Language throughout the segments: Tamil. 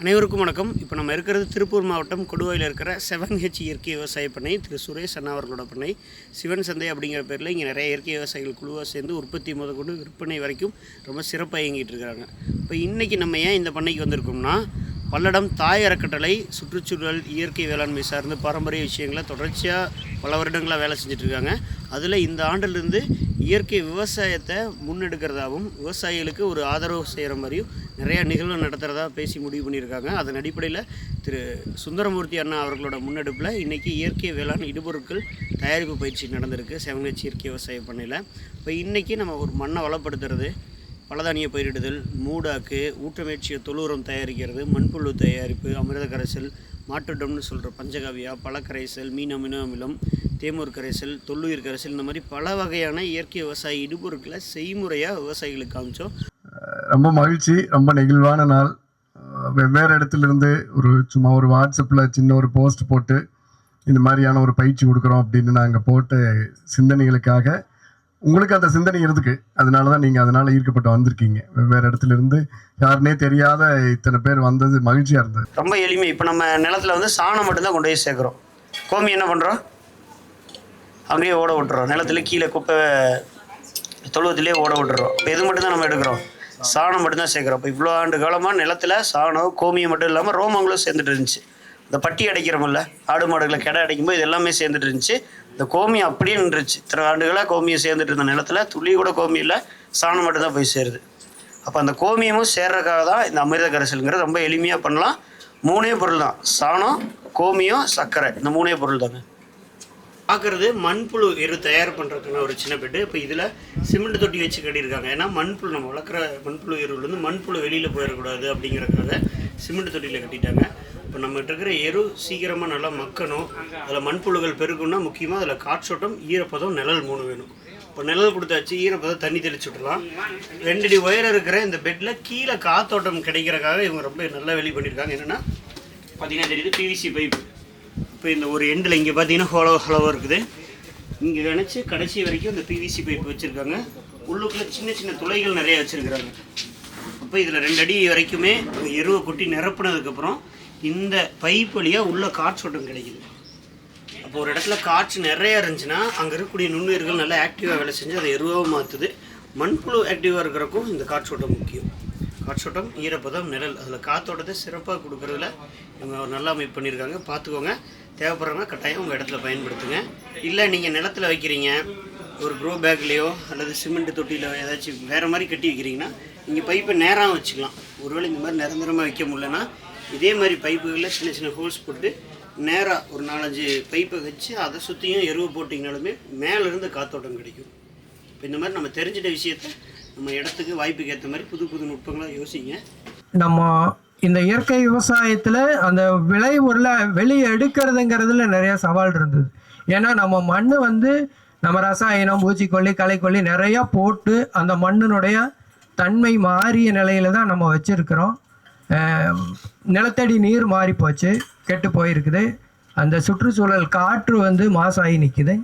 அனைவருக்கும் வணக்கம். இப்போ நம்ம இருக்கிறது திருப்பூர் மாவட்டம் கொடுவாயில் இருக்கிற செவன் ஹெச் இயற்கை விவசாய பண்ணை திரு சுரேஷ் அண்ணா அவர்களோட பண்ணை. சிவன் சந்தை அப்படிங்கிற பேரில் இங்கே நிறைய இயற்கை விவசாயிகள் குழுவாக சேர்ந்து உற்பத்தி முதற்கொண்டு விற்பனை வரைக்கும் ரொம்ப சிறப்பாக இயங்கிட்டு இருக்கிறாங்க. இப்போ இன்றைக்கி நம்ம ஏன் இந்த பண்ணைக்கு வந்திருக்கோம்னா பல்லடம் தாய் அறக்கட்டளை சுற்றுச்சூழல் இயற்கை வேளாண்மை சார்ந்து பாரம்பரிய விஷயங்களை தொடர்ச்சியாக பல வருடங்களாக வேலை செஞ்சுட்ருக்காங்க அதில் இந்த ஆண்டிலிருந்து இயற்கை விவசாயத்தை முன்னெடுக்கிறதாகவும் விவசாயிகளுக்கு ஒரு ஆதரவு செய்கிற மாதிரியும் நிறையா நிகழ்வு நடத்துகிறதா பேசி முடிவு பண்ணியிருக்காங்க. அதன் அடிப்படையில் திரு சுந்தரமூர்த்தி அண்ணா அவர்களோட முன்னெடுப்பில் இன்றைக்கி இயற்கை வேளாண் இடுபொருட்கள் தயாரிப்பு பயிற்சி நடந்திருக்கு செவங்கச்சி இயற்கை விவசாய பண்ணையில். இப்போ இன்றைக்கி நம்ம ஒரு மண்ணை வளப்படுத்துறது பலதானிய பயிரிடுதல் மூடாக்கு ஊட்டமேற்றிய தொழுவுரம் தயாரிக்கிறது மண்புழு தயாரிப்பு அமிர்த கரைசல் மாட்டுடம்னு சொல்கிற பஞ்சகாவியா பழக்கரைசல் மீன் அமினோ அமிலம் தேமூர் கரைசல் தொல்லுயிர் கரைசல் இந்த மாதிரி பல வகையான இயற்கை விவசாய இடுபொருட்களை செய்முறையாக விவசாயிகளுக்கு காமிச்சோம். ரொம்ப மகிழ்ச்சி ரொம்ப நெகிழ்வான நாள். வெவ்வேறு இடத்துலேருந்து ஒரு சும்மா ஒரு வாட்ஸ்அப்பில் சின்ன ஒரு போஸ்ட் போட்டு இந்த மாதிரியான ஒரு பயிற்சி கொடுக்குறோம் அப்படின்னு நாங்கள் போட்ட சிந்தனைகளுக்காக உங்களுக்கு அந்த சிந்தனை இருக்கு அதனால தான் நீங்கள் அதனால் ஈர்க்கப்பட்டு வந்திருக்கீங்க. வெவ்வேறு இடத்துல இருந்து யாருனே தெரியாத இத்தனை பேர் வந்தது மகிழ்ச்சியாக இருந்தது. ரொம்ப எளிமை. இப்போ நம்ம நிலத்துல வந்து சாணம் மட்டும்தான் கொண்டு போய் சேர்க்குறோம். கோமி என்ன பண்ணுறோம் அங்கேயே ஓட விட்டுறோம். நிலத்துல கீழே குப்பை தொழுவத்திலே ஓட விட்டுறோம். இப்போ இது மட்டும்தான் நம்ம எடுக்கிறோம்? சாணம் மட்டும்தான் சேர்க்குறோம். இப்போ இவ்வளோ ஆண்டு காலமாக நிலத்துல சாணம் கோமியம் மட்டும் இல்லாமல் ரோமங்களும் சேர்ந்துட்டு இருந்துச்சு. இந்த பட்டி அடைக்கிறோம்ல ஆடு மாடுகளை கெடை அடைக்கும்போது இது எல்லாமே சேர்ந்துட்டு இருந்துச்சு. இந்த கோமியம் அப்படியே நின்றுச்சு. இத்தனை ஆண்டுகளாக கோமியம் சேர்ந்துட்டு இருந்த நிலத்துல துளி கூட கோமியம் இல்லை சாணம் மட்டும்தான் போய் சேருது. அப்போ அந்த கோமியமும் சேர்றதுக்காக தான் இந்த அமிர்த கரைசலுங்கிறது ரொம்ப எளிமையாக பண்ணலாம். மூணே பொருள் தான். சாணம் கோமியம் சர்க்கரை. இந்த மூணே பொருள் தாங்க பார்க்குறது மண்புழு எரு தயார் பண்ணுறதுக்கான ஒரு சின்ன பெட்டு இப்போ இதில் சிமெண்ட் தொட்டி வச்சு கட்டியிருக்காங்க. ஏன்னா மண்புழு நம்ம வளர்க்குற மண்புழு எருவுலேருந்து மண்புழு வெளியில் போயிடக்கூடாது அப்படிங்கிறதுக்காக சிமெண்ட் தொட்டியில் கட்டிட்டாங்க. இப்போ நம்மகிட்ட இருக்கிற எரு சீக்கிரமாக நல்லா மக்கணும். அதில் மண்புழுகள் பெருகும்னா முக்கியமாக அதில் காற்றோட்டம் ஈரப்பதம் நிழல் மூணு வேணும். இப்போ நிழல் கொடுத்தாச்சு ஈரப்பதம் தண்ணி தெளிச்சு விடலாம் ரெண்டு அடி இருக்கிற இந்த பெட்டில் கீழே காத்தோட்டம் கிடைக்கிறக்காக இவங்க ரொம்ப நல்லா வெளி பண்ணியிருக்காங்க. என்னென்னா பார்த்தீங்கன்னா தெரியுது பிவிசி பைப்பு இப்போ இந்த ஒரு எண்டில் இங்கே பார்த்தீங்கன்னா ஹோலோ ஹலோவாக இருக்குது. இங்கே நினச்சி கடைசி வரைக்கும் இந்த பிவிசி பைப் வச்சுருக்காங்க. உள்ளுக்குள்ளே சின்ன சின்ன துளைகள் நிறையா வச்சுருக்குறாங்க. அப்போ இதில் ரெண்டு அடி வரைக்குமே எருவை கொட்டி நிரப்புனதுக்கப்புறம் இந்த பைப் வழியாக உள்ள காற்றோட்டம் கிடைக்குது. அப்போ ஒரு இடத்துல காற்று நிறையா இருந்துச்சுன்னா அங்கே இருக்கக்கூடிய நுண்ணுயிர்கள் நல்லா ஆக்டிவாக வேலை செஞ்சு அதை எருவாக மாற்றுது மண்புழு ஆக்டிவாக இருக்கிறக்கும் இந்த காற்றோட்டம் முக்கியம். காற்றோட்டம் ஈரப்பதம் நிழல். அதில் காற்றோட்டத்தை சிறப்பாக கொடுக்கறதுல இவங்க ஒரு நல்ல அமைப்பு பண்ணியிருக்காங்க. பார்த்துக்கோங்க தேவைப்படுறவங்க கட்டாயம் உங்கள் இடத்துல பயன்படுத்துங்க. இல்லை நீங்கள் நிலத்தில் வைக்கிறீங்க ஒரு க்ரோ பேக்லேயோ அல்லது சிமெண்ட் தொட்டியில் ஏதாச்சும் வேறு மாதிரி கட்டி வைக்கிறீங்கன்னா நீங்கள் பைப்பை நேராக வச்சுக்கலாம். ஒருவேளை இந்த மாதிரி நிரந்தரமாக வைக்க முடியலன்னா இதே மாதிரி பைப்புகளில் சின்ன சின்ன ஹோல்ஸ் போட்டு நேராக ஒரு நாலஞ்சு பைப்பை வச்சு அதை சுற்றியும் எருவு போட்டிங்கனாலுமே மேலேருந்து காத்தோட்டம் கிடைக்கும். இப்போ இந்த மாதிரி நம்ம தெரிஞ்சிட்ட விஷயத்த நம்ம இடத்துக்கு வாய்ப்புக்கு ஏற்ற மாதிரி புது புது நுட்பங்களாக யோசிங்க. நம்ம இந்த இயற்கை விவசாயத்தில் அந்த விளை பொருளை வெளியே எடுக்கிறதுங்கிறதுல நிறைய சவால் இருந்தது. ஏன்னா நம்ம மண் வந்து நம்ம ரசாயனம் பூச்சிக்கொல்லி களைக்கொல்லி நிறையா போட்டு அந்த மண்ணினுடைய தன்மை மாறிய நிலையில தான் நம்ம வச்சுருக்கிறோம். நிலத்தடி நீர் மாறி போச்சு கெட்டு போயிருக்குது. அந்த சுற்றுச்சூழல் காற்று வந்து மாசாகி நிற்குது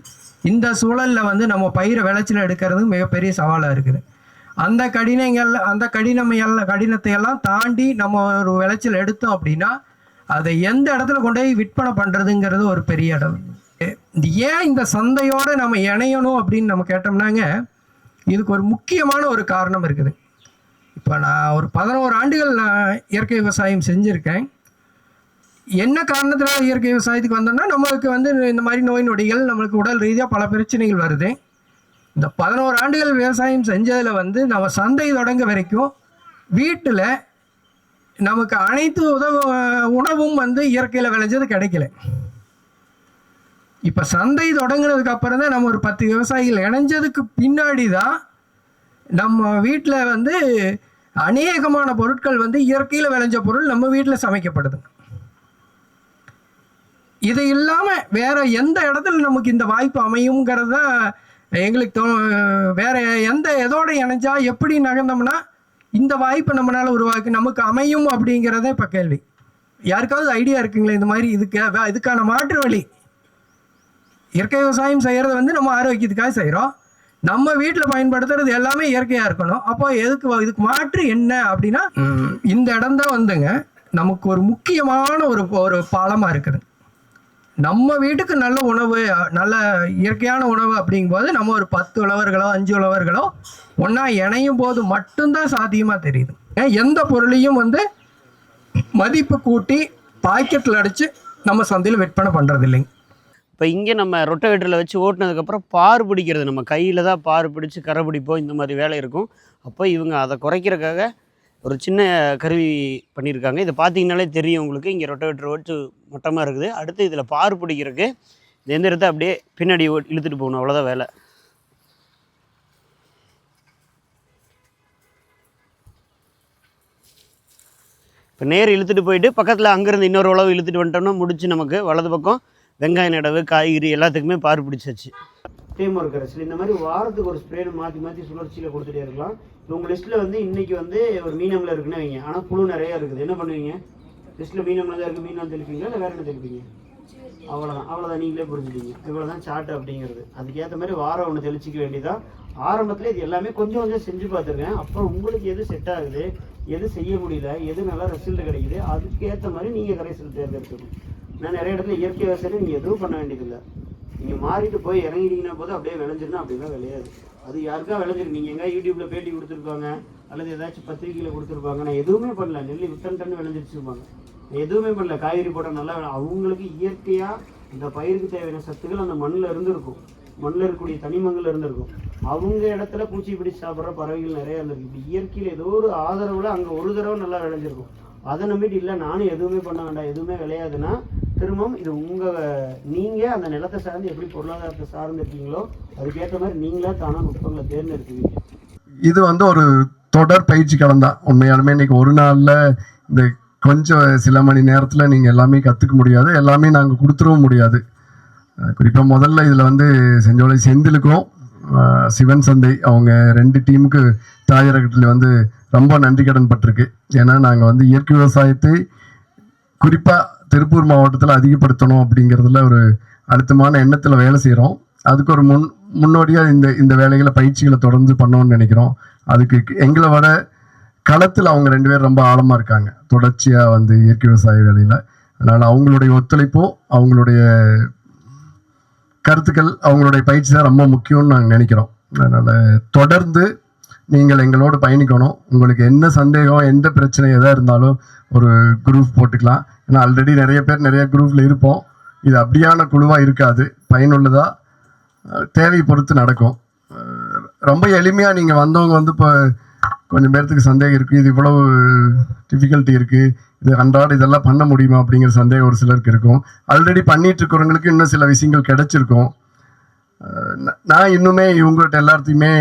இந்த சூழலில் வந்து நம்ம பயிரை விளைச்சல் எடுக்கிறது மிகப்பெரிய சவாலாக இருக்குது. அந்த கடினங்கள் அந்த கடினம் எல்லாம் கடினத்தை எல்லாம் தாண்டி நம்ம ஒரு விளைச்சல் எடுத்தோம் அப்படின்னா அதை எந்த இடத்துல கொண்டு போய் விற்பனை பண்ணுறதுங்கிறது ஒரு பெரிய இடம். இது ஏன் இந்த சந்தையோடு நம்ம இணையணும் அப்படின்னு நம்ம கேட்டோம்னாங்க இதுக்கு ஒரு முக்கியமான ஒரு காரணம் இருக்குது. இப்போ நான் ஒரு பதினோரு ஆண்டுகள் நான் இயற்கை விவசாயம் செஞ்சுருக்கேன். என்ன காரணத்தினால இயற்கை விவசாயத்துக்கு வந்தோம்னா நம்மளுக்கு வந்து இந்த மாதிரி நோய் நொடிகள் நம்மளுக்கு உடல் ரீதியாக பல பிரச்சனைகள் வருது. இந்த பதினோரு ஆண்டுகள் விவசாயம் செஞ்சதில் வந்து நம்ம சந்தை தொடங்க வரைக்கும் வீட்டில் நமக்கு அனைத்து உதவ உணவும் வந்து இயற்கையில் விளைஞ்சது கிடைக்கல. இப்போ சந்தை தொடங்கினதுக்கு அப்புறம் தான் நம்ம ஒரு பத்து விவசாயிகள் இணைஞ்சதுக்கு பின்னாடி தான் நம்ம வீட்டில் வந்து அநேகமான பொருட்கள் வந்து இயற்கையில் விளைஞ்ச பொருள் நம்ம வீட்டில் சமைக்கப்படுது. இது இல்லாமல் வேற எந்த இடத்துல நமக்கு இந்த வாய்ப்பு அமையுங்கிறது தான் எங்களுக்கு தோ வேற எந்த எதோட இணைஞ்சா எப்படி நகர்ந்தோம்னா இந்த வாய்ப்பை நம்மளால உருவாக்கி நமக்கு அமையும் அப்படிங்கிறத இப்போ கேள்வி. யாருக்காவது ஐடியா இருக்குங்களா இந்த மாதிரி இதுக்கு இதுக்கான மாற்று வழி? இயற்கை விவசாயம் செய்கிறது வந்து நம்ம ஆரோக்கியத்துக்காக செய்கிறோம் நம்ம வீட்டில் பயன்படுத்துறது எல்லாமே இயற்கையாக இருக்கணும். அப்போ எதுக்கு இதுக்கு மாற்று என்ன அப்படின்னா இந்த இடம் தான் வந்துங்க நமக்கு ஒரு முக்கியமான ஒரு ஒரு பாலமாக இருக்குது. நம்ம வீட்டுக்கு நல்ல உணவு நல்ல இயற்கையான உணவு அப்படிங்கும்போது நம்ம ஒரு பத்து உழவர்களோ அஞ்சு உழவர்களோ ஒன்றா இணையும் போது மட்டும்தான் சாத்தியமாக தெரியுது. ஏன் எந்த பொருளையும் வந்து மதிப்பு கூட்டி பாக்கெட்டில் அடித்து நம்ம சந்தையில் விற்பனை பண்ணுறது இல்லைங்க இப்போ இங்கே நம்ம ரொட்டவேட்டரில் வச்சு ஓட்டினதுக்கப்புறம் பார் பிடிக்கிறது. நம்ம கையில் தான் பார் பிடிச்சி கரை பிடிப்போம் இந்த மாதிரி வேலை இருக்கும். அப்போ இவங்க அதை குறைக்கிறதுக்காக ஒரு சின்ன கருவி பண்ணியிருக்காங்க. இதை பார்த்தீங்கனாலே தெரியும் உங்களுக்கு. இங்கே ரொட்டவேட்டர் வச்சு மொட்டமாக இருக்குது. அடுத்து இதில் பார் பிடிக்கிறதுக்கு இந்த எந்திரத்தை அப்படியே பின்னாடி ஓ- இழுத்துட்டு போகணும். அவ்வளோதான் வேலை. இப்போ நேர் இழுத்துட்டு போயிட்டு பக்கத்தில் அங்கேருந்து இன்னொரு உழவு இழுத்துட்டு வந்துட்டோம்னா முடிச்சு நமக்கு வலது பக்கம் வெங்காய நடவு காய்கறி எல்லாத்துக்குமே பார் பிடிச்சாச்சு. டீம் ஒர்க்கர் இந்த மாதிரி வாரத்துக்கு ஒரு ஸ்ப்ரே மாற்றி மாற்றி சுழற்சியில் கொடுத்துட்டே இருக்கலாம். இப்போ உங்கள் லிஸ்ட்டில் வந்து இன்றைக்கி வந்து ஒரு மீனமில் இருக்குன்னு வைங்க. ஆனால் புழு நிறையா இருக்குது. என்ன பண்ணுவீங்க? லிஸ்ட்டில் மீனமில் தான் இருக்குது மீனம் தெளிப்பீங்களா? இல்லை வேறு என்ன தெளிப்பீங்க? அவ்வளோதான் அவ்வளோதான் நீங்களே புரிஞ்சுட்டீங்க இவ்வளோ தான் சார்ட் அப்படிங்கிறது. அதுக்கேற்ற மாதிரி வாரம் ஒன்று தெளிச்சிக்க வேண்டியதான் ஆரம்பத்தில் இது எல்லாமே கொஞ்சம் கொஞ்சம் செஞ்சு பார்த்துருக்கேன். அப்புறம் உங்களுக்கு எது செட் ஆகுது எது செய்ய முடியல எது நல்லா ரிசல்ட் கிடைக்குது அதுக்கேற்ற மாதிரி நீங்கள் கரைசல் தேர்ந்தெடுக்கணும் நான் நிறைய இடத்துல இயற்கை விவசாயம் நீங்கள் எதுவும் பண்ண வேண்டியதில்லை. நீங்கள் மாறிட்டு போய் இறங்கிட்டீங்கன்னா போது அப்படியே விளைஞ்சிருந்தா அப்படிலாம் விளையாது. அது யாருக்கா விளைஞ்சிருக்கு? நீங்கள் எங்கே யூடியூப்பில் பேட்டி கொடுத்துருப்பாங்க அல்லது ஏதாச்சும் பத்திரிக்கையில் கொடுத்துருப்பாங்க. நான் எதுவுமே பண்ணல. நெல் விட்டன் டன் விளைஞ்சிருச்சுருப்பாங்க நான் எதுவுமே பண்ணல. காய்கறி போட்டால் நல்லா விளை- அவங்களுக்கு இயற்கையாக இந்த பயிருக்கு தேவையான சத்துக்கள் அந்த மண்ணில் இருந்திருக்கும். மண்ணில் இருக்கக்கூடிய தனிமங்கள் இருந்திருக்கும். அவங்க இடத்துல பூச்சி பிடிச்சி சாப்பிட்ற பறவைகள் நிறைய இருந்திருக்கு. இப்படி இயற்கையில் ஏதோ ஒரு ஆதரவில் அங்கே ஒரு தடவை நல்லா விளைஞ்சிருக்கும். அதை நம்பிட்டு இல்லை நானும் எதுவுமே பண்ண வேண்டாம் எதுவுமே விளையாதுன்னா திரும்பவும் இது உங்கள் நீங்கள் அந்த நிலத்தை சார்ந்து எப்படி பொருளாதாரத்தை சார்ந்து இருக்கீங்களோ அதுக்கேற்ற மாதிரி நீங்களே தானாக நுட்பங்களை தேர்ந்தெடுத்துவீங்க இது வந்து ஒரு தொடர் பயிற்சி களம் உண்மையாலுமே இன்னைக்கு ஒரு நாளில் இந்த கொஞ்சம் சில மணி நேரத்தில் நீங்கள் எல்லாமே கற்றுக்க முடியாது. எல்லாமே நாங்கள் கொடுத்துடவும் முடியாது. குறிப்பாக முதல்ல இதில் வந்து செஞ்சோலை செந்திலுக்கும் சிவன் சந்தை அவங்க ரெண்டு டீமுக்கு தாயரகத்தில் வந்து ரொம்ப நன்றி கடன் பட்டிருக்கு. ஏன்னா நாங்கள் வந்து இயற்கை விவசாயத்தை குறிப்பாக திருப்பூர் மாவட்டத்தில் அதிகப்படுத்தணும் அப்படிங்கிறதுல ஒரு அழுத்தமான எண்ணத்தில் வேலை செய்கிறோம் அதுக்கு ஒரு முன் முன்னோடியாக இந்த இந்த வேலைகளை பயிற்சிகளை தொடர்ந்து பண்ணோன்னு நினைக்கிறோம். அதுக்கு எங்களை விட களத்தில் அவங்க ரெண்டு பேரும் ரொம்ப ஆழமாக இருக்காங்க. தொடர்ச்சியாக வந்து இயற்கை விவசாய வேலையில். அதனால் அவங்களுடைய ஒத்துழைப்பும் அவங்களுடைய கருத்துக்கள் அவங்களுடைய பயிற்சி தான் ரொம்ப முக்கியம்னு நாங்கள் நினைக்கிறோம். அதனால் தொடர்ந்து நீங்கள் எங்களோடு பயணிக்கணும். உங்களுக்கு என்ன சந்தேகம் எந்த பிரச்சனை எதாக இருந்தாலும் ஒரு குரூப் போட்டுக்கலாம். ஏன்னா ஆல்ரெடி நிறைய பேர் நிறைய குரூப்பில் இருப்போம். இது அப்படியான குழுவாக இருக்காது. பயனுள்ளதாக தேவை பொறுத்து நடக்கும். ரொம்ப எளிமையாக நீங்கள் வந்தவங்க வந்து இப்போ கொஞ்சம் பேர்த்துக்கு சந்தேகம் இருக்குது இது இவ்வளவு டிஃபிகல்ட்டி இருக்குது இது அன்றாட இதெல்லாம் பண்ண முடியுமா அப்படிங்கிற சந்தேகம் ஒரு சிலருக்கு இருக்கும். ஆல்ரெடி பண்ணிகிட்டு இருக்கிறவங்களுக்கு இன்னும் சில விஷயங்கள் கிடச்சிருக்கும். நான் இன்னுமே இவங்கள்ட்ட எல்லாத்தையுமே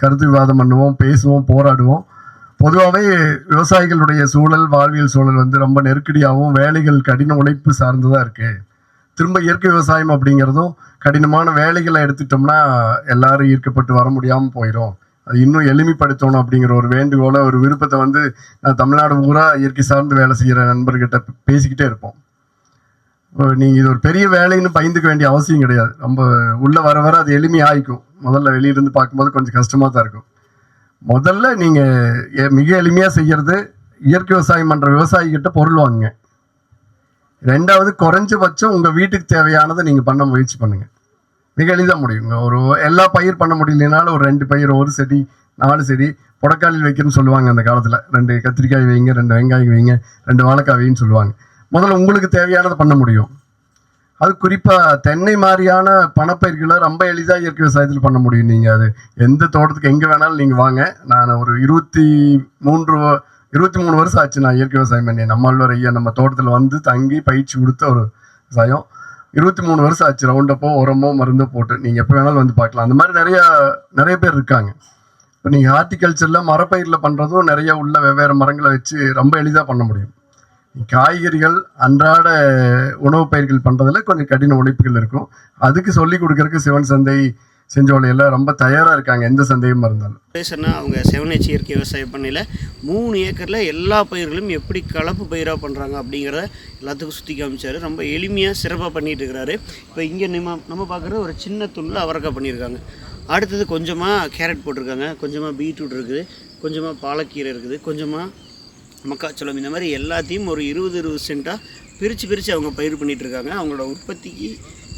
கருத்து விவாதம் பண்ணுவோம் பேசுவோம் போராடுவோம். பொதுவாகவே விவசாயிகளுடைய சூழல் வாழ்வியல் சூழல் வந்து ரொம்ப நெருக்கடியாகவும் வேலைகள் கடின உழைப்பு சார்ந்ததாக இருக்குது திரும்ப இயற்கை விவசாயம் அப்படிங்கிறதும் கடினமான வேலைகளை எடுத்துட்டோம்னா எல்லாரும் ஈர்க்கப்பட்டு வர முடியாமல் போயிடும் அது இன்னும் எளிமைப்படுத்தணும் அப்படிங்கிற ஒரு வேண்டுகோளை ஒரு விருப்பத்தை வந்து நான் தமிழ்நாடு பூரா இயற்கை சார்ந்து வேலை செய்கிற நண்பர்கிட்ட பேசிக்கிட்டே இருப்போம். நீங்கள் இது ஒரு பெரிய வேலைன்னு பயந்துக்க வேண்டிய அவசியம் கிடையாது. ரொம்ப உள்ளே வர வர அது எளிமையாகிக்கும் முதல்ல வெளியிலேருந்து பார்க்கும்போது கொஞ்சம் கஷ்டமாக தான் இருக்கும். முதல்ல நீங்கள் மிக எளிமையாக செய்கிறது இயற்கை விவசாயம் பண்ணுற விவசாயிகிட்ட பொருள் வாங்குங்க. ரெண்டாவது குறைஞ்சபட்சம் உங்கள் வீட்டுக்கு தேவையானதை நீங்கள் பண்ண முயற்சி பண்ணுங்கள் மிக எளிதாக முடியுங்க ஒரு எல்லா பயிர் பண்ண முடியலனாலும் ஒரு ரெண்டு பயிர் ஒரு செடி நாலு செடி புடக்காளில் வைக்கணும்னு சொல்லுவாங்க அந்த காலத்தில். ரெண்டு கத்திரிக்காய் வைங்க ரெண்டு வெங்காயம் வைங்க ரெண்டு வாழைக்காய் வைன்னு சொல்லுவாங்க. முதல்ல உங்களுக்கு தேவையானதை பண்ண முடியும். அது குறிப்பாக தென்னை மாதிரியான பணப்பயிர்களை ரொம்ப எளிதாக இயற்கை விவசாயத்தில் பண்ண முடியும். நீங்கள் அது எந்த தோட்டத்துக்கு எங்கே வேணாலும் நீங்கள் வாங்க. நான் ஒரு இருபத்தி மூன்று இருபத்தி மூணு வருஷம் ஆச்சு நான் இயற்கை விவசாயம் பண்ணேன் நம்மளோட ஐயா நம்ம தோட்டத்தில் வந்து தங்கி பயிற்சி கொடுத்த ஒரு விவசாயம். இருபத்தி மூணு வருஷம் ஆச்சு ரவுண்டப்போ உரமோ மருந்தோ போட்டு நீங்கள் எப்போ வேணாலும் வந்து பார்க்கலாம். அந்த மாதிரி நிறையா நிறைய பேர் இருக்காங்க. இப்போ நீங்கள் ஹார்டிகல்ச்சரில் மரப்பயிரில் பண்ணுறதும் நிறைய உள்ள வெவ்வேறு மரங்களை வச்சு ரொம்ப எளிதாக பண்ண முடியும். காய்கறிகள் அன்றாட உணவுப் பயிர்கள் பண்ணுறதுல கொஞ்சம் கடின உழைப்புகள் இருக்கும். அதுக்கு சொல்லி கொடுக்கறதுக்கு சிவன் சந்தை செஞ்சோலையில் ரொம்ப தயாராக இருக்காங்க எந்த சந்தேகமாக இருந்தாலும் பேசுனா அவங்க செவனேச்சி இயற்கை விவசாயம் பண்ணையில் மூணு ஏக்கரில் எல்லா பயிர்களும் எப்படி கலப்பு பயிராக பண்ணுறாங்க அப்படிங்கிறத எல்லாத்துக்கும் சுற்றி காமிச்சார். ரொம்ப எளிமையாக சிறப்பாக பண்ணிகிட்டு இருக்கிறாரு. இப்போ இங்கே நம்ம நம்ம பார்க்குறது ஒரு சின்ன துண்டில் அவரக்காய் பண்ணியிருக்காங்க. அடுத்தது கொஞ்சமாக கேரட் போட்டிருக்காங்க. கொஞ்சமாக பீட்ரூட் இருக்குது. கொஞ்சமாக பாலக்கீரை இருக்குது. கொஞ்சமாக மக்காச்சோளம் இந்த மாதிரி எல்லாத்தையும் ஒரு இருபது இருபது சென்ட்டாக பிரித்து பிரித்து அவங்க பயிர் பண்ணிகிட்ருக்காங்க அவங்களோட உற்பத்திக்கு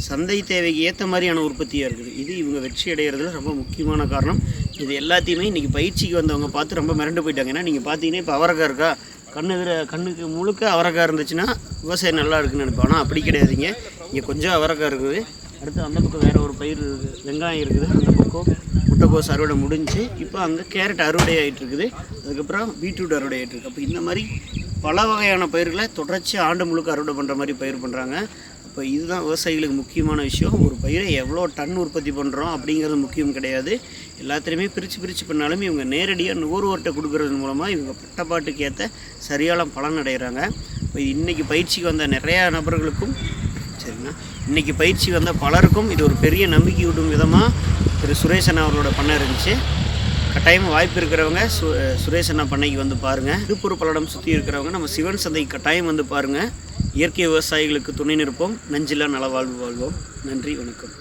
சந்தை தேவைக்கு ஏற்ற மாதிரியான உற்பத்தியாக இருக்குது. இது இவங்க வெற்றி அடைகிறதுல ரொம்ப முக்கியமான காரணம். இது எல்லாத்தையுமே இன்றைக்கி பயிற்சிக்கு வந்தவங்க பார்த்து ரொம்ப மிரண்டு போயிட்டாங்க. ஏன்னா நீங்கள் பார்த்தீங்கன்னா இப்போ அவரக்காய் இருக்கா? கண்ணு எதிர கண்ணுக்கு முழுக்க அவரக்காய் இருந்துச்சுன்னா விவசாயம் நல்லா இருக்குன்னு நினைப்போம் ஆனால் அப்படி கிடையாதுங்க. இங்கே கொஞ்சம் அவரக்காய் இருக்குது. அடுத்து அந்த பக்கம் வேறு ஒரு பயிர் இருக்குது. வெங்காயம் இருக்குது. அந்த பக்கம் முட்டைக்கோஸ் அறுவடை முடிஞ்சு இப்போ அங்கே கேரட் அறுவடை ஆகிட்டு இருக்குது அதுக்கப்புறம் பீட்ரூட் அறுவடை ஆகிட்டு இருக்குது அப்போ இந்த மாதிரி பல வகையான பயிர்களை தொடர்ச்சி ஆண்டு முழுக்க அறுவடை பண்ணுற மாதிரி பயிர் பண்ணுறாங்க அப்போ இதுதான் விவசாயிகளுக்கு முக்கியமான விஷயம். ஒரு பயிரை எவ்வளோ டன் உற்பத்தி பண்ணுறோம் அப்படிங்கிறது முக்கியம் கிடையாது. எல்லாத்துலேயுமே பிரித்து பிரித்து பண்ணாலும் இவங்க நேரடியாக நுகர்வோர்கிட்ட கொடுக்கறது மூலமாக இவங்க பட்டப்பாட்டுக்கு ஏற்ற சரியான பலன் அடைகிறாங்க இப்போ இன்றைக்கி பயிற்சிக்கு வந்த நிறையா நபர்களுக்கும் சரிங்களா? இன்றைக்கி பயிற்சி வந்த பலருக்கும் இது ஒரு பெரிய நம்பிக்கை விடும் விதமாக திரு சுரேசன் அவர்களோட பண்ண இருந்துச்சு. கட்டாயம் வாய்ப்பு இருக்கிறவங்க சு சுரேஷ் அண்ணா பண்ணைக்கு வந்து பாருங்கள் திருப்பூர் பல்லடம் சுற்றி இருக்கிறவங்க நம்ம சிவன் சந்தை கட்டாயம் வந்து பாருங்கள் இயற்கை விவசாயிகளுக்கு துணை நிற்போம். நஞ்சில்லா நலவாழ்வு வாழ்வோம். நன்றி வணக்கம்.